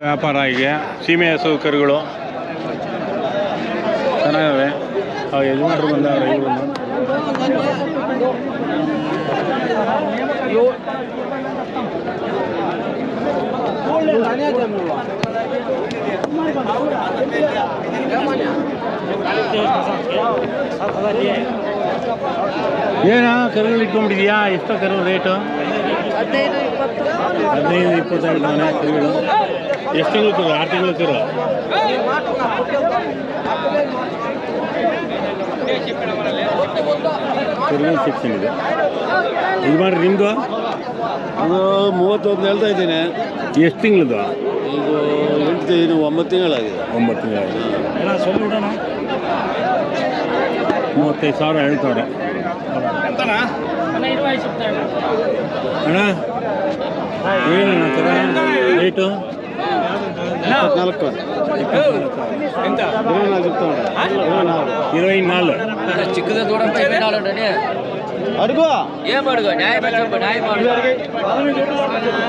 ವ್ಯಾಪಾರ ಆಗಿದೆ ಸೀಮೆಯ ಸೌಕರ್ಯಗಳು ಚೆನ್ನಾಗವೆ. ಆ ಯಜಮಾನರು ಬಂದ. ಏನ ಕರುಗಳು ಇಟ್ಕೊಂಡ್ಬಿಟ್ಟಿದ್ಯಾ? ಎಷ್ಟೋ ಕರು ರೇಟು. ಹದಿನೈದು ಇಪ್ಪತ್ತೆರಡು ಮನೆ ಹಾಕ್ತೀವಿ ಎಷ್ಟು ತಿಂಗಳು ತಿರು ಆರು ತಿಂಗಳು ಕರು ಕರುಗಳು ಸೆಕ್ಷನ್ ಇದೆ ಇದು ಮಾಡಿ ನಿಮ್ಮದು ಅದು ಮೂವತ್ತೊಂದು ಹೇಳ್ತಾ ಇದ್ದೀನಿ. ಎಷ್ಟು ತಿಂಗಳದು ಇದು ಎಂಟು ಇನ್ನು ಒಂಬತ್ತು ತಿಂಗಳಾಗಿದೆ. ಒಂಬತ್ತು ತಿಂಗಳಾಗಿದೆ. ಮೂವತ್ತೈದು ಸಾವಿರ ಹೇಳ್ತಾರೆ. ಅಣ್ಣ ಏನು ನಾಲ್ಕು ಇರವೈ ನಾಲ್ಕು ನಾಲ್ಕು ಅಡುಗು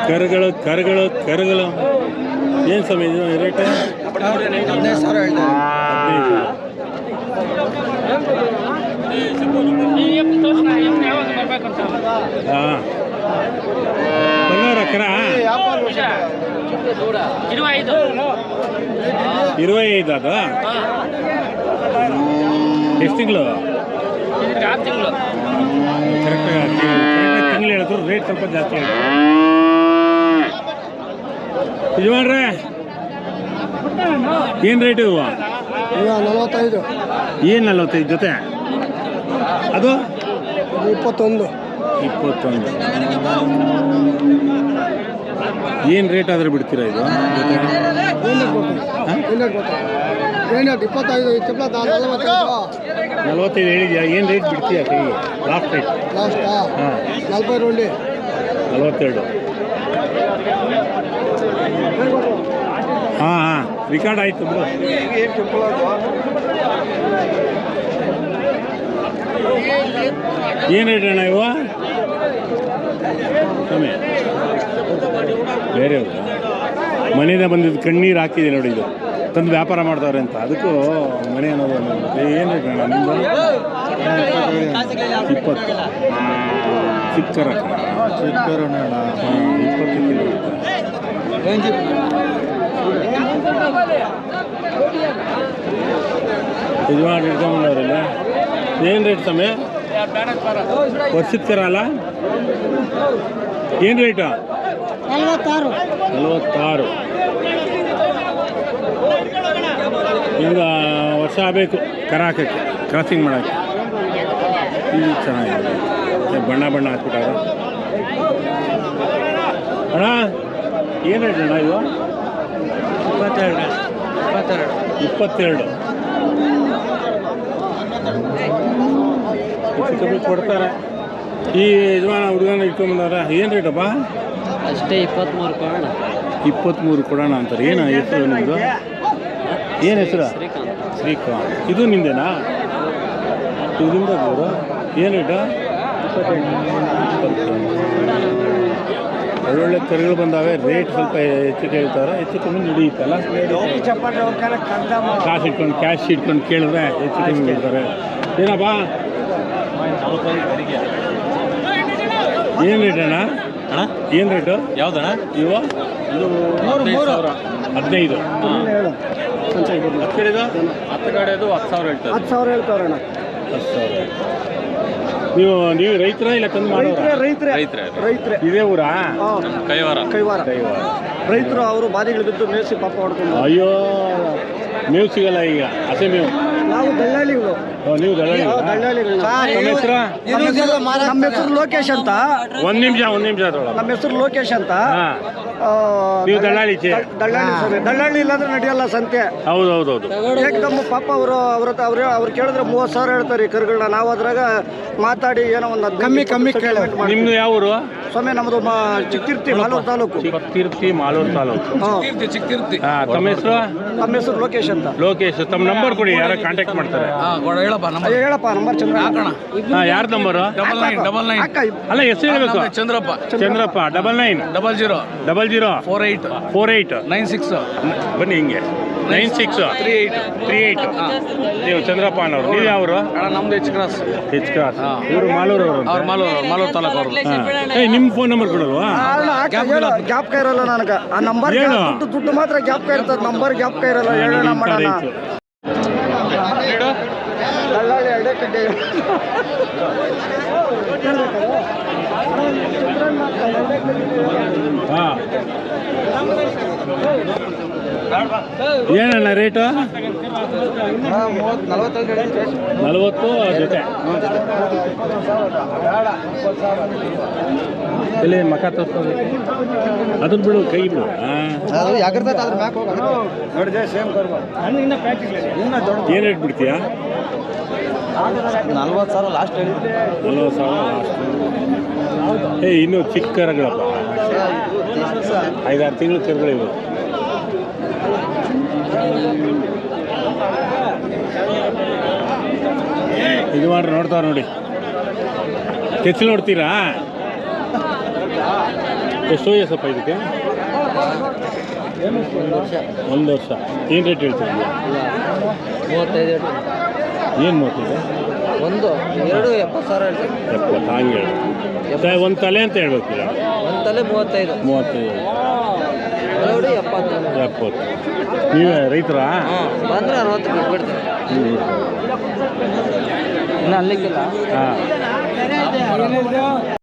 ಕರುಗಳು ಕರುಗಳು ಕರುಗಳು. ಏನ್ ಸಮಯ ರೇಟ್ ಸಾವಿರ ಇರವೈ ಐದು ಅದು? ಎಷ್ಟು ತಿಂಗಳು? ತಿಂಗಳು. ಹೇಳಿದ್ರು ರೇಟ್ ಸ್ವಲ್ಪ ಜಾಸ್ತಿ ಇದು ಮಾಡ್ರೆ ಏನು ರೇಟ್ ಇದು ನಲವತ್ತೈದು. ಏನು ನಲವತ್ತೈದು ಜೊತೆ? ಅದು? ಇಪ್ಪತ್ತೊಂದು. ಇಪ್ಪತ್ತೊಂದು. ಏನು ರೇಟ್ ಆದ್ರೆ ಬಿಡ್ತೀರಾ ಇದು? ಇಪ್ಪತ್ತೈದು ಇಪ್ಪತ್ತ ನಲವತ್ತೈದು ನಲ್ವತ್ತೈದು ಹೇಳಿದ್ಯಾ? ಏನು ರೇಟ್ ಬಿಡ್ತೀಯಾ ಕೈ? ಲಾಸ್ಟ್ ರೇಟ್ ಲಾಸ್ಟಾ ಹಾಂ. ನಲವೈ ರಂಡಿ ನಲವತ್ತೆರಡು. ಹಾಂ ಹಾಂ. ರಿಕಾರ್ಡ್ ಆಯ್ತು ಬಿಡು. ಏನು ರೇಟ್ ಅಣ್ಣ ಇವ? ಕಮ್ಮಿ. ಬೇರೆ ಮನೆಯಿಂದ ಬಂದಿದ್ದು ಕಣ್ಣೀರು ಹಾಕಿದೆ ನೋಡಿ ಇದು. ತಂದು ವ್ಯಾಪಾರ ಮಾಡ್ತಾವ್ರೆ ಅಂತ. ಅದಕ್ಕೂ ಮನೆ ಅನ್ನೋದು ಏನು ಅಣ್ಣ ನಿಮ್ಮದು ಇಪ್ಪತ್ತು. ಚಿಕ್ಕರ ಚಿಕ್ಕರ ಇಪ್ಪತ್ತು ಕಿಲೋ. ಮಾಡಿ ಇಟ್ಕೊಂಬಂದವ್ರಲ್ಲ ಏನು ರೇಟ್ ತಮ್ಮೆ ವರ್ಷದ ಅಲ್ಲ? ಏನು ರೇಟು ನಲ್ವತ್ತಾರು. ಈಗ ವರ್ಷ ಆಗಬೇಕು ಕರ ಹಾಕೋಕ್ಕೆ ಕ್ರಾಸಿಂಗ್ ಮಾಡೋಕ್ಕೆ. ಇದು ಚೆನ್ನಾಗಿದೆ. ಬಣ್ಣ ಬಣ್ಣ ಹಾಕ್ಬಿಟ್ಟಾಗ. ಅಣ್ಣ ಏನು ರೇಟ್ ಅಣ್ಣ ಇವು ಇಪ್ಪತ್ತೆರಡು ಇಪ್ಪತ್ತೆರಡು. ಇಪ್ಪತ್ತೆರಡು. ಹೆಚ್ಚು ಕಮ್ಮಿ ಕೊಡ್ತಾರೆ. ಈ ಯಜಮಾನ ಹುಡುಗನ ಇಟ್ಕೊಂಬಂದಾರ ಏನು ರೇಟಪ್ಪ ಅಷ್ಟೇ ಇಪ್ಪತ್ಮೂರು ಕೊಡೋಣ. ಇಪ್ಪತ್ಮೂರು ಕೊಡೋಣ ಅಂತಾರೆ. ಏನು ಹೆಸರು ನಿಮ್ಮದು ಏನು ಹೆಸರು? ಶ್ರೀಕಾಂತ್. ಶ್ರೀಕಾಂತ್. ಇದು ನಿಂದೇನಾ? ಇದು ನಿಮ್ದು ಅವರು ಏನು ರೇಟ. ಒಳ್ಳೊಳ್ಳೆ ಕರುಗಳು ಬಂದಾವೆ. ರೇಟ್ ಸ್ವಲ್ಪ ಹೆಚ್ಚು ಕೇಳ್ತಾರೆ. ಹೆಚ್ಚು ಕಮ್ಮಿ ನಡೆಯುತ್ತಲ್ಲ. ಕಾಸು ಇಟ್ಕೊಂಡು ಕ್ಯಾಶ್ ಇಟ್ಕೊಂಡು ಕೇಳಿದ್ರೆ ಹೆಚ್ಚು ಕಮ್ಮಿ ಕೇಳ್ತಾರೆ ಏನಪ್ಪ? ಏನು ರೇಟ್ ಅಣ್ಣ? ಅಣ್ಣ? ಏನು ರೇಟು? ಯಾವ್ದಣ್ಣ? ಇವ? ಇದು ಸಾವಿರ. ಹದಿನೈದು. ಹತ್ತು ಕಡೆದು ಹತ್ತು ಕಡೆದು ಹತ್ತು ಸಾವಿರ ಹೇಳ್ತಾರೆ ಹತ್ತು ಸಾವಿರ ಹತ್ತು ಸಾವಿರ ನೀವು ನೀವು ರೈತರ ಇಲ್ಲ ತಂದು ಮಾಡಿದ್ರೆ ರೈತರೇ ರೈತರೇ. ರೈತರೇ ಇದೇ ಊರಾ? ಕೈವಾರ. ಕೈವಾರ. ಕೈವಾರ. ರೈತರು ಅವರು ಬಾದಿಗಳು ಬಿದ್ದು ಮೇಸಿ ಪಾಪ ಹೊಡ್ಕೊಂಡು ಅಯ್ಯೋ ಮೇವು ಸಿಗಲ್ಲ ಈಗ. ಅಸೆ ಮೇವು. ನಾವು ದಲ್ಲಾಳಿಗಳು. ನೀವು ದಳ್ಳಾಳಿ ನಮ್ಮ ಹೆಸರು ಲೋಕೇಶ್ ಅಂತ. ಒಂದ್ ನಿಮಿಷ ಒಂದು ನಿಮಿಷ ನಮ್ಮ ಹೆಸರು ಲೋಕೇಶ್ ಅಂತ. ನೀವು ದಳ್ಳಾಳಿ ಚೆ ದ- ದಳ್ಳಾಳಿ ಸ್ವಾಮಿ. ದಳ್ಳಾಳಿ ಇಲ್ಲಾಂದ್ರೆ ನಡೆಯಲ್ಲ ಸಂತೆ. ಹೌದು ಹೌದು ಹೌದು ಏಕದಮ್ ಪಾಪ ಅವರು ಅವ್ರ ಅವ್ರು ಅವ್ರು ಕೇಳಿದ್ರೆ ಮೂವತ್ತು ಸಾವಿರ ಹೇಳ್ತಾರೆ ಈ ಕರುಗಳನ್ನ. ನಾವು ಅದ್ರಾಗ ಮಾತಾಡಿ ಏನೋ ಒಂದು ಕಮ್ಮಿ ಕಮ್ಮಿ ಕೇಳಿ. ನಿಮ್ದು ಯಾವ ಊರು ಸ್ವಾಮಿ ನಮ್ಮದು ಮಾ ಚಿಕ್ಕಿರ್ತಿ ಮಾಲೂರು ತಾಲೂಕು. ಚಿಕ್ಕತಿರ್ತಿ ಮಾಲೂರು ತಾಲೂಕು. ಚಿಕ್ತಿರ್ತಿ ತಮ್ಮ ಹೆಸರು? ನಮ್ಮ ಹೆಸರು ಲೋಕೇಶ್ ಅಂತ. ಲೋಕೇಶ್ ತಮ್ಮ ನಂಬರ್ ಕೊಡಿ ಯಾರ ಕಾಂಟ್ಯಾಕ್ಟ್ ಮಾಡ್ತಾರೆ. ಹೇಳಪ್ಪ ನಮ್ಮ ಹೇಳಪ್ಪ ನಂಬರ್ ಚಂದ್ರ. ಹಾಂ ಯಾರ number double nine double nine. ಅಕ್ಕ ಅಲ್ಲ ಹೆಸರು ಹೇಳ್ಬೇಕು. Chandrappa. Chandrappa double nine. Double zero. Double zero four eight four eight nine six ಬನ್ನಿ ಹಿಂಗೆ. Nine six three eight three eight ನೀವು ಚಂದ್ರಪ್ಪ ಅನ್ನೋರು. ನೀವು ಯಾವರು? ನಮ್ದು ಹೆಚ್ ಕ್ರಾಸ್ ಹೆಚ್ ಕ್ರಾಸ್. ಇವರು ಮಾಲೂರು ಅವರು ಅವ್ರು ಮಾಲೂರು ಮಾಲೂರು ತಾಲೂಕು ಅವರು. ಏ ನಿಮ್ಮ ಫೋನ್ ನಂಬರ್ ಕೊಡಲ್ವಾ? ಗ್ಯಾಪ್ ಇರಲ್ಲ ನನಗೆ. ಆ ನಂಬರ್ ಹೇಳು. ದುಡ್ಡು ದುಡ್ಡು ಮಾತ್ರ ಕೈ ಇರ್ತದೆ. ನಂಬರ್ ಜ್ಞಾಪಕ ಇರಲ್ಲ. ಹೇಳೋಣ ಮಾಡೋಣ. ದಲ್ಲಾಳಿ ಎರಡೇ ಕಡ್ಡೆ ಹಾಂ ಏನಣ್ಣ ರೇಟು? ನಲವತ್ತು ಜೊತೆ. ಇಲ್ಲಿ ಮಕ ತೋರಿಸ್ಕೋಬೇಕು? ಅದನ್ನ ಬಿಡು, ಕೈ ಬಿಡು. ಏನು ರೇಟ್ ಬಿಡ್ತೀಯಾ? ನಲ್ವತ್ತು ಸಾವಿರ ಲಾಸ್ಟ್ ನಲ್ವತ್ತು ಸಾವಿರ ಲಾಸ್ಟ್. ಏ, ಇನ್ನೂ ಚಿಕ್ಕ ಕರಗಳಪ್ಪ. ಐದಾರು ತಿಂಗಳು ಕರುಗಳಿವೆ. ಇದು ಮಾಡ್ರಿ ನೋಡ್ತಾರ ನೋಡಿ. ಕೆಚ್ಚಲು ನೋಡ್ತೀರಾ? ಎಷ್ಟು ವಯಸ್ಸಪ್ಪ ಇದಕ್ಕೆ? ಒಂದು ವರ್ಷ. ಏನು ರೇಟ್ ಹೇಳ್ತೀರಿ ಮೂವತ್ತೈದು ಏನು ಮೂವತ್ತೈದು? ಒಂದು ಎರಡು ಎಪ್ಪತ್ತು ಸಾವಿರ ಹೇಳ್ತೀವಿ ಎಪ್ಪತ್ತು ಹಂಗೆ. ಹೇಳಿ ಒಂದು ತಲೆ ಅಂತ ಹೇಳ್ಬೇಕು ಒಂದು ತಲೆ ಮೂವತ್ತೈದು. ಮೂವತ್ತೈದು. ನೋಡಿ ಎಪ್ಪತ್ತು ಎಪ್ಪತ್ತು. ನೀವೇ ರೈತರಾ? ಬಂದರೆ ಅರವತ್ತು ಬಿಟ್ಬಿಡ್ತೀನಿ ಇನ್ನು ಹಾಂ.